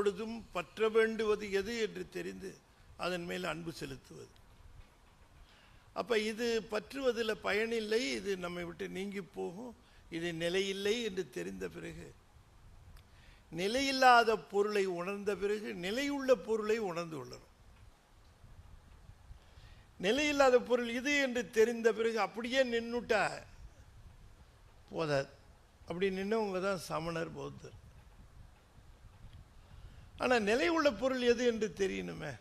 பொழுதும் பற்ற வேண்டுவது எது என்று தெரிந்து அதன் மேல் அன்பு செலுத்துவது. அப்ப இது பற்றுவதில் பயனில்லை இது நம்மை விட்டு நீங்கி போகும் இது நிலையில்லை என்று தெரிந்த பிறகு நிலையில்லாத பொருளை உணர்ந்த பிறகு நிலையுள்ள பொருளை உணர்ந்து கொள்ளணும். நிலையில்லாத பொருள் இது என்று தெரிந்த பிறகு அப்படியே நின்னுட்டா போதாது. அப்படி நின்றவங்க தான் சமணர் பௌத்தர். ஆனால் நிலை உள்ள பொருள் எது என்று தெரியணுமே.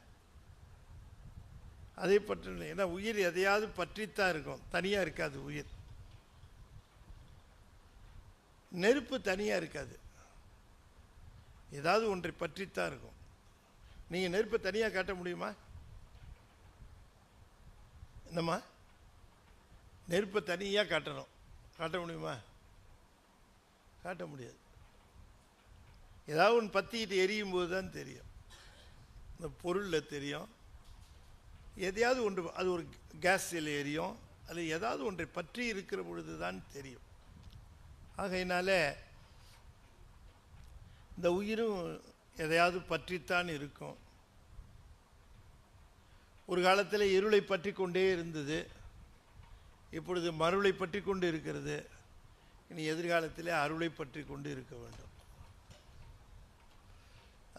அதை பற்றி ஏன்னா உயிர் எதையாவது பற்றித்தான் இருக்கும். தனியாக இருக்காது உயிர். நெருப்பு தனியாக இருக்காது. ஏதாவது ஒன்றை பற்றித்தான் இருக்கும். நீங்கள் நெருப்பை தனியாக காட்ட முடியுமா? என்னம்மா? நெருப்பை தனியாக காட்டணும். காட்ட முடியுமா? காட்ட முடியாது. ஏதாவது ஒன்று பற்றிக்கிட்டு எரியும் போது தான் தெரியும். இந்த பொருளில் தெரியும். எதையாவது ஒன்று அது ஒரு கேஸில் எரியும். அது ஏதாவது ஒன்றை பற்றி இருக்கிற பொழுது தான் தெரியும். ஆகையினால இந்த உயிரும் எதையாவது பற்றித்தான் இருக்கும். ஒரு காலத்தில் இருளை பற்றி கொண்டே இருந்தது. இப்பொழுது மருளை பற்றி கொண்டு இருக்கிறது. இனி எதிர்காலத்தில் அருளை பற்றி கொண்டு இருக்க வேண்டும்.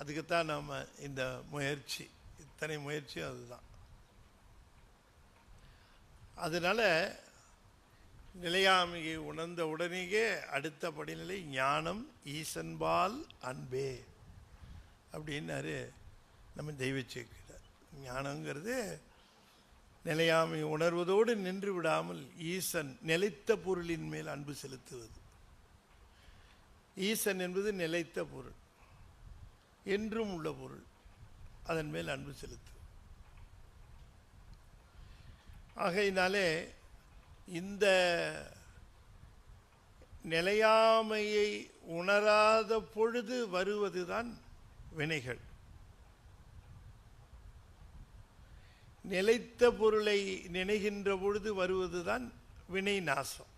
அதுக்குத்தான் நாம் இந்த முயற்சி. இத்தனை முயற்சியும் அதுதான். அதனால் நிலையாமையை உணர்ந்த உடனேயே அடுத்த படிநிலை ஞானம் ஈசன்பால் அன்பே அப்படின்னாரு நம்ம தெய்வ சேர்க்கிறார் ஞானங்கிறது நிலையாமை உணர்வதோடு நின்று விடாமல் ஈசன் நிலைத்த பொருளின் மேல் அன்பு செலுத்துவது. ஈசன் என்பது நிலைத்த பொருள். என்றும் உள்ள பொருள். அதன் மேல் அன்பு செலுத்து. ஆகையினாலே இந்த நிலையாமையை உணராத பொழுது வருவதுதான் வினைகள். நிலைத்த பொருளை நினைகின்ற பொழுது வருவதுதான் வினை நாசம்.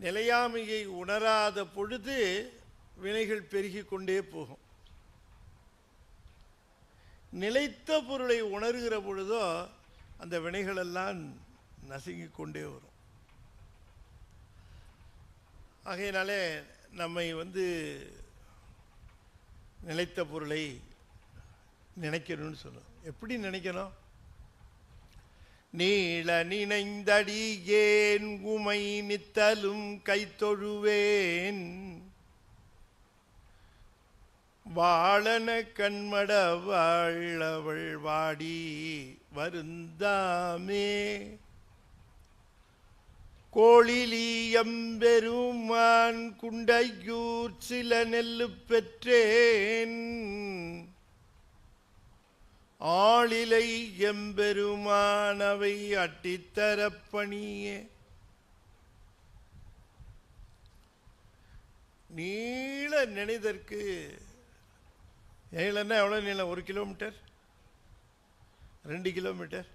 நிலையாமையை உணராத பொழுது வினைகள் பெருகி கொண்டே போகும். நிலைத்த பொருளை உணர்கிற பொழுதோ அந்த வினைகளெல்லாம் நசுங்கி கொண்டே வரும். ஆகையினாலே நம்மை வந்து நிலைத்த பொருளை நினைக்கணும்னு சொல்லணும் எப்படி நினைக்கணும்? நீள நினைந்தடி ஏன் உமை நித்தலும் கைத்தொழுவேன். வாழன கண்மட வாழவள் வாடி வருந்தாமே. கோழிலி எம்பெருமான் குண்டையூர் சில நெல்லு பெற்றேன். ஆளிலை எம்பெருமானவை அட்டித்தரப்பணியே நீள நினைதற்கு நீளன்னா எவ்வளோ நீளம்? ஒரு கிலோமீட்டர்? ரெண்டு கிலோமீட்டர்?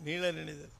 நீள நினைதல்